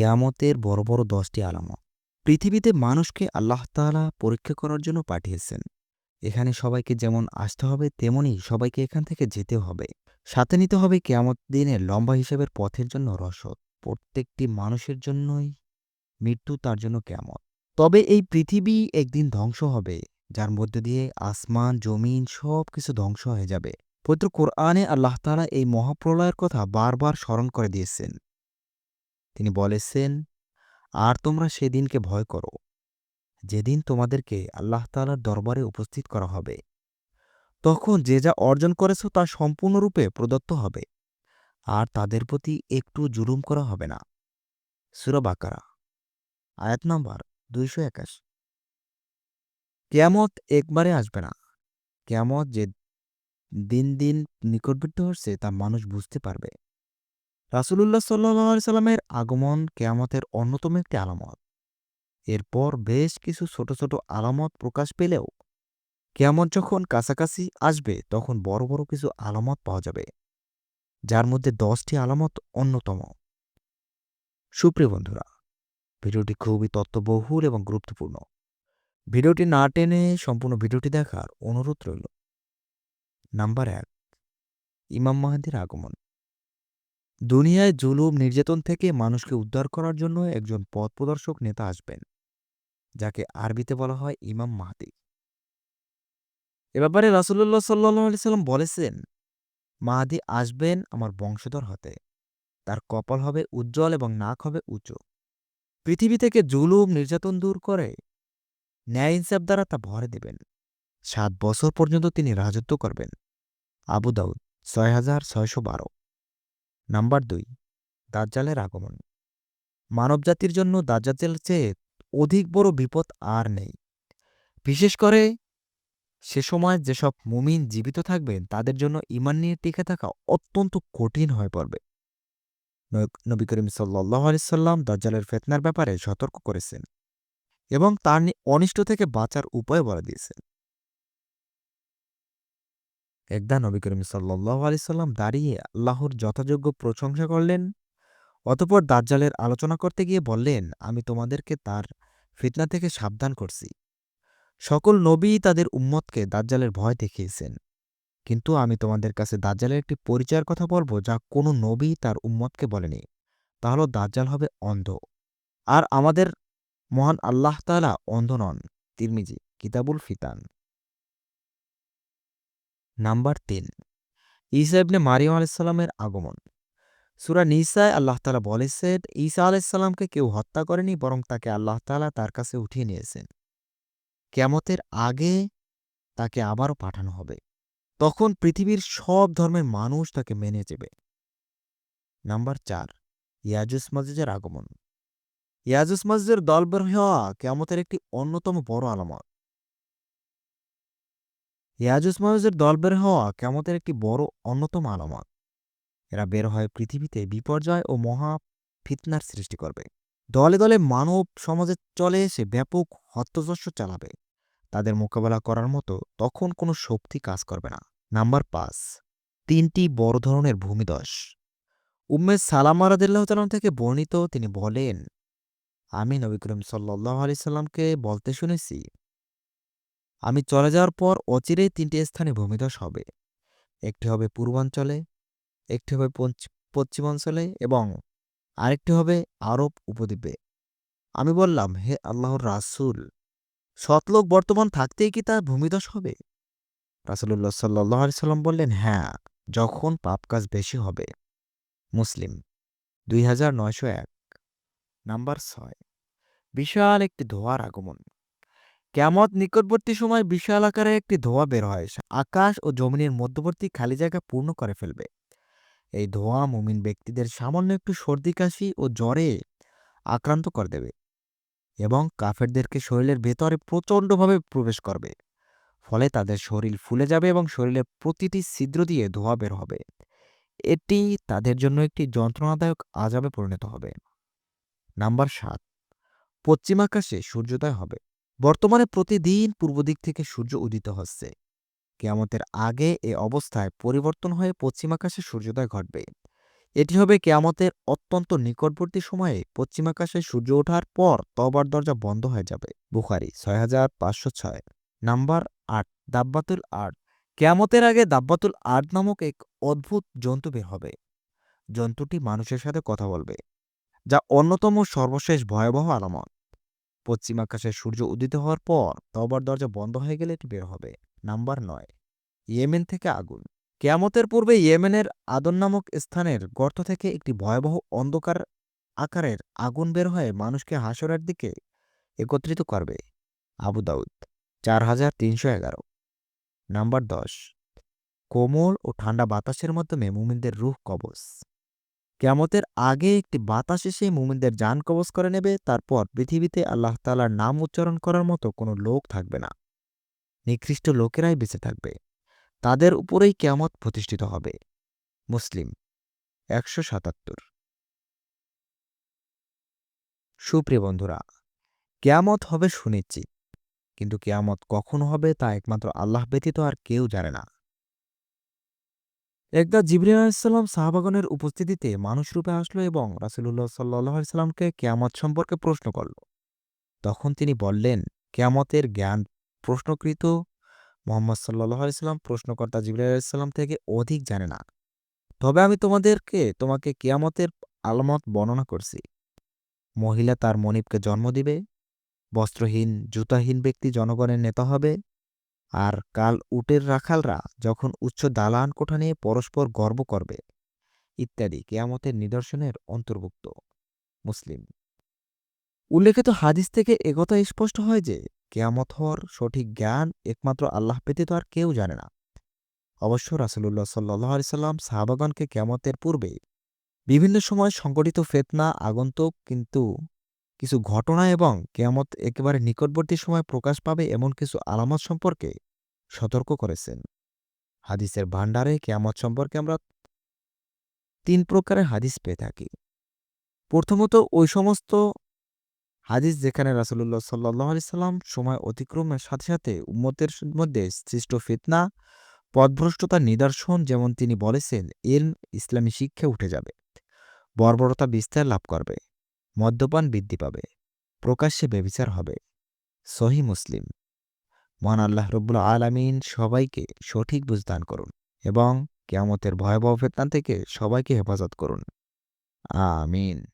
কেয়ামতের বড় বড় দশটি আলামত। পৃথিবীতে মানুষকে আল্লাহ তাআলা পরীক্ষা করার জন্য পাঠিয়েছেন। এখানে সবাইকে যেমন আসতে হবে, তেমনি সবাইকে এখান থেকে যেতে হবে। সাথে নিতে হবে কেয়ামত দিনের লম্বা হিসেবের পথের জন্য রসদ। প্রত্যেকটি মানুষের জন্যই মৃত্যু তার জন্য কেয়ামত। তবে এই পৃথিবী একদিন ধ্বংস হবে, যার মধ্য দিয়ে আসমান, জমিন সব কিছু ধ্বংস হয়ে যাবে। পবিত্র কোরআনে আল্লাহ তাআলা এই মহাপ্রলয়ের কথা বারবার স্মরণ করে দিয়েছেন। তিনি বলেছেন, আর তোমরা সেদিনকে ভয় করো। যেদিন তোমাদেরকে আল্লাহ তাআলার দরবারে উপস্থিত করা হবে, তখন যে যা অর্জন করেছ তা সম্পূর্ণরূপে প্রদত্ত হবে। আর তাদের প্রতি একটু জুলুম করা হবে না। সুরা বাকারা, আয়াত নম্বর দুইশো একাশ। কেয়ামত একবারে আসবে না। কেয়ামত যে দিন দিন নিকটবর্তী হচ্ছে তা মানুষ বুঝতে পারবে। রাসুলুল্লাহ সাল্লি সাল্লামের আগমন কেয়ামতের অন্যতম একটি আলামত। এরপর বেশ কিছু ছোট ছোট আলামত প্রকাশ পেলেও কেয়ামত যখন কাছাকাছি আসবে, তখন বড় বড় কিছু আলামত পাওয়া যাবে, যার মধ্যে দশটি আলামত অন্যতম। সুপ্রিয় বন্ধুরা, ভিডিওটি খুবই তত্ত্ববহুল এবং গুরুত্বপূর্ণ। ভিডিওটি না টেনে সম্পূর্ণ ভিডিওটি দেখার অনুরোধ রইল। নাম্বার এক, ইমাম মাহাদির আগমন। দুনিয়ায় জুলুম নির্যাতন থেকে মানুষকে উদ্ধার করার জন্য একজন পথ প্রদর্শক নেতা আসবেন, যাকে আরবিতে বলা হয় ইমাম মাহাদি। এ ব্যাপারে রাসুল্লাহ সাল্লি সাল্লাম বলেছেন, মাহাদি আসবেন আমার বংশধর হতে। তার কপাল হবে উজ্জ্বল এবং নাক হবে উঁচু। পৃথিবী থেকে জুলুম, নির্যাতন দূর করে ন্যায় ইনসাফ দ্বারা তা ভরে দেবেন। সাত বছর পর্যন্ত তিনি রাজত্ব করবেন। আবু দাউদ, ছয় হাজার ছয়শো বারো। নাম্বার দুই, দাজ্জালের আগমন। মানবজাতির জন্য দাজ্জালের চেয়ে অধিক বড় বিপদ আর নেই। বিশেষ করে সে সময় যেসব মুমিন জীবিত থাকবেন তাদের জন্য ইমান নিয়ে টিকে থাকা অত্যন্ত কঠিন হয়ে পড়বে। নবী করিম সাল্লাহ আলিয়াল্লাম দাজ্জালের ফেতনার ব্যাপারে সতর্ক করেছেন এবং তার অনিষ্ট থেকে বাঁচার উপায় বলে দিয়েছেন। একদা নবী করিম সাল্লাহ আলিয়াল্লাম দাঁড়িয়ে আল্লাহর যথাযোগ্য প্রশংসা করলেন, অতপর দাজ্জালের আলোচনা করতে গিয়ে বললেন, আমি তোমাদেরকে তার ফিতনা থেকে সাবধান করছি। সকল নবী তাদের উম্মতকে দাজ্জালের ভয় দেখিয়েছেন। কিন্তু আমি তোমাদের কাছে দাজ্জালের একটি পরিচয়ের কথা বলব, যা কোনো নবী তার উম্মতকে বলেনি। তা হল দাজ্জাল হবে অন্ধ। আর আমাদের মহান আল্লাহ তালা অন্ধ নন। তিরমিজি, কিতাবুল ফিতান। নাম্বার তিন। ঈসা ইবনে মারিয়াম আলাইসাল্লামের আগমন। সুরা নিসায় আল্লাহ তালা বলেছেন, ঈসা আলাইসাল্লামকে কেউ হত্যা করেনি, বরং তাকে আল্লাহ তালা তার কাছে উঠিয়ে নিয়েছেন। কেমতের আগে তাকে আবারও পাঠানো হবে। তখন পৃথিবীর সব ধর্মের মানুষ তাকে মেনে যাবে নাম্বার চার, ইয়াজুস মজিজের আগমন। ইয়াজুস মজিজের দল বের হওয়া কেমতের একটি অন্যতম বড় আলামত। ইয়াজুস মজিজের দল বের হওয়া কেমতের একটি বড় অন্যতম আলামত। এরা বের হয় পৃথিবীতে বিপর্যয় ও মহা ফিতনার সৃষ্টি করবে। দলে দলে মানব সমাজে চলে এসে ব্যাপক হত্যযস্য চালাবে। তাদের মোকাবেলা করার মতো তখন কোনো শক্তি কাজ করবে না। নাম্বার পাঁচ, তিনটি বড় ধরনের ভূমিদশ উম্মে সালামা রাদিল্লাহ তালাম থেকে বর্ণিত তিনি বলেন, আমি নবী করিম সাল্লাহ আলি সাল্লামকে বলতে শুনেছি আমি চলে যাওয়ার পর অচিরেই তিনটি স্থানে ভূমিদশ হবে। একটি হবে পূর্বাঞ্চলে, একটি হবে পশ্চিমাঞ্চলে এবং আরেকটি হবে আরব উপদ্বীপে। আমি বললাম, হে আল্লাহর রাসুল সতলোক বর্তমান থাকতেই কি তার ভূমিদশ হবে? রাসুল্লাহ সাল্লাহ সাল্লাম বললেন হ্যাঁ যখন পাপ কাজ বেশি হবে। মুসলিম, দুই হাজার নয়শো এক, নাম্বার ছয়, বিশাল একটি ধোয়ার আগমন। কেমত নিকটবর্তী সময় বিশাল আকারে একটি ধোঁয়া বের হয়। আকাশ ও জমিনের মধ্যবর্তী খালি জায়গা পূর্ণ করে ফেলবে। এই ধোঁয়া মুমিন ব্যক্তিদের সামান্য একটু সর্দি, কাশি ও জ্বরে আক্রান্ত করে দেবে এবং কাফেরদেরকে শরীরের ভেতরে প্রচণ্ডভাবে প্রবেশ করবে। ফলে তাদের শরীর ফুলে যাবে এবং শরীরের প্রতিটি ছিদ্র দিয়ে ধোঁয়া বের হবে। এটি তাদের জন্য একটি যন্ত্রণাদায়ক আজাবে পরিণত হবে। নাম্বার সাত পশ্চিমাকাশে সূর্যোদয় হবে। বর্তমানে প্রতিদিন পূর্ব দিক থেকে সূর্য উদিত হচ্ছে। কেয়ামতের আগে এ অবস্থায় পরিবর্তন হয়ে পশ্চিমাকাশে সূর্যোদয় ঘটবে। এটি হবে কেয়ামতের অত্যন্ত নিকটবর্তী সময়ে পশ্চিমাকাশে সূর্য ওঠার পর তবার দরজা বন্ধ হয়ে যাবে। বুখারি ছয় হাজার পাঁচশো ছয়, নাম্বার আট, দাব্বাতুল আর্ট কেয়ামতের আগে দাব্বাতুল আর্ট নামক এক অদ্ভুত জন্তু বের হবে। জন্তুটি মানুষের সাথে কথা বলবে, যা অন্যতম সর্বশেষ ভয়াবহ আলামত। পশ্চিম আকাশে সূর্য উদিত হওয়ার পর তবার দরজা বন্ধ হয়ে গেলে এটি বের হবে। নাম্বার নয়। ইয়েমেন থেকে আগুন। কেয়ামতের পূর্বে ইয়েমেনের আদন নামক স্থানের গর্ত থেকে একটি ভয়াবহ অন্ধকার আকারের আগুন বের হয়ে মানুষকে হাসরের দিকে একত্রিত করবে। আবু দাউদ, চার হাজার তিনশো এগারো। নাম্বার দশ। কোমল ও ঠান্ডা বাতাসের মাধ্যমে মুমিনদের রুহ কবচ। কেয়ামতের আগে একটি বাতাস এসে মুমিনদের যান কবচ করে নেবে। তারপর পৃথিবীতে আল্লাহ তালার নাম উচ্চারণ করার মতো কোনো লোক থাকবে না। নিকৃষ্ট লোকেরাই বেঁচে থাকবে। তাদের উপরেই কেয়ামত প্রতিষ্ঠিত হবে। মুসলিম একশো সাতাত্তর। সুপ্রিয় বন্ধুরা, কেয়ামত হবে সুনিশ্চিত। কিন্তু কেয়ামত কখন হবে তা একমাত্র আল্লাহ ব্যতীত আর কেউ জানে না। একদা জিবরিল আলাইসাল্লাম সাহাবাগনের উপস্থিতিতে মানুষ রূপে আসলো এবং রাসুলুল্লাহ সাল্লাহ কেয়ামত সম্পর্কে প্রশ্ন করল। তখন তিনি বললেন, কেয়ামতের জ্ঞান প্রশ্নকৃত? মোহাম্মদ সাল্লাহ আলাইসাল্লাম প্রশ্নকর্তা জিবরিল আলাইসাল্লাম থেকে অধিক জানে না। তবে আমি তোমাদেরকে, তোমাকে কেয়ামতের আলামত বর্ণনা করছি। মহিলা তার মনিবকে জন্ম দিবে, বস্ত্রহীন, জুতাহীন ব্যক্তি জনগণের নেতা হবে আর কাল উটের রাখালরা যখন উচ্চ দালান কোঠা নিয়ে পরস্পর গর্ব করবে। ইত্যাদি কেয়ামতের নিদর্শনের অন্তর্ভুক্ত। মুসলিম। উল্লেখিত হাদিস থেকে একথা স্পষ্ট হয় যে, কেয়ামত হওয়ার সঠিক জ্ঞান একমাত্র আল্লাহ পেতে তো আর কেউ জানে না। অবশ্য রাসুলুল্লাহ সাল্লাহ সাল্লাম সাহাবাগণকে কেয়ামতের পূর্বে বিভিন্ন সময় সংগঠিত ফেতনা, আগন্তুক, কিন্তু কিছু ঘটনা এবং কেয়ামত একেবারে নিকটবর্তী সময় প্রকাশ পাবে এমন কিছু আলামত সম্পর্কে সতর্ক করেছেন। হাদিসের ভাণ্ডারে কেয়ামত সম্পর্কে আমরা তিন প্রকারের হাদিস পেয়ে থাকি। প্রথমত, ওই সমস্ত হাদিস যেখানে রাসুল্লাহ সাল্লাহ আলি সাল্লাম সময় অতিক্রমের সাথে সাথে উম্মতের মধ্যে সৃষ্ট ফিতনা পথভ্রষ্টতার নিদর্শন যেমন তিনি বলেছেন এল ইসলামী শিক্ষা উঠে যাবে। বর্বরতা বিস্তার লাভ করবে। মদ্যপান বৃদ্ধি পাবে, প্রকাশ্যে বেবিচার হবে। সহি মুসলিম। মহান আল্লাহ রব্বুল আলমিন সবাইকে সঠিক বুঝদান করুন এবং কেয়ামতের ভয়াবহ ফেতনা থেকে সবাইকে হেফাজত করুন। আমিন।